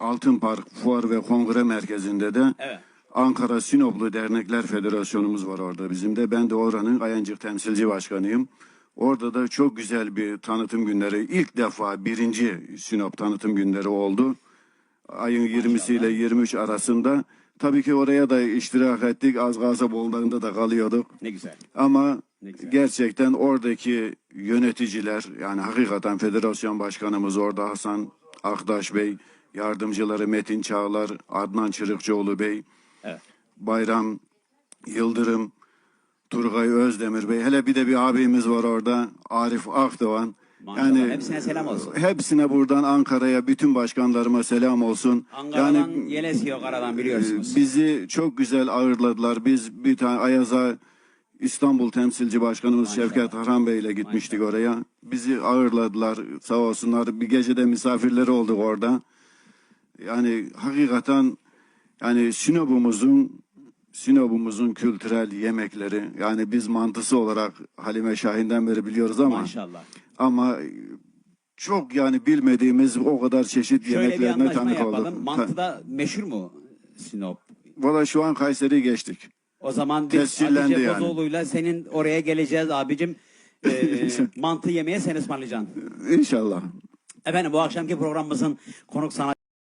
Altın Park Fuar ve Kongre Merkezi'nde de Evet. Ankara Sinoplu Dernekler Federasyonumuz var orada bizim de. Ben de oranın Ayancık temsilci başkanıyım. Orada da çok güzel bir tanıtım günleri. İlk defa birinci Sinop tanıtım günleri oldu. Ayın 20'si ile 23 arasında. Tabii ki oraya da iştirak ettik. Az gaza bollarında da kalıyorduk. Ne güzel. Ama Ne güzel. gerçekten oradaki yöneticiler yani hakikaten federasyon başkanımız orada Hasan Aktaş Bey, yardımcıları Metin Çağlar, Adnan Çırıkçıoğlu Bey, Evet. Bayram Yıldırım, Turgay Özdemir Bey. Hele bir de bir abimiz var orada Arif Akdoğan. Maşallah, hepsine selam olsun. Hepsine buradan Ankara'ya bütün başkanlarıma selam olsun. Ankara'dan yel esiyor karadan biliyorsunuz. Ee, Bizi çok güzel ağırladılar. Biz bir tane Ayaz'a İstanbul temsilci başkanımız Şevket Harhan Bey ile gitmiştik oraya. Bizi ağırladılar sağ olsunlar. Bir gecede misafirleri olduk orada. Yani hakikaten yani Sinop'umuzun Sinop'umuzun kültürel yemekleri yani biz mantısı olarak Halime Şahin'den beri biliyoruz ama Maşallah. ama çok yani bilmediğimiz o kadar çeşit Şöyle bir yemeklerine anlaşma tanık yapalım. olduk. Mantıda meşhur mu Sinop? Valla şu an Kayseri'yi geçtik. O zaman biz Hatice yani. Bozoğlu'yla senin oraya geleceğiz abicim. Ee, mantı yemeye sen ısmarlayacaksın. İnşallah. Efendim bu akşamki programımızın konuk sanatçı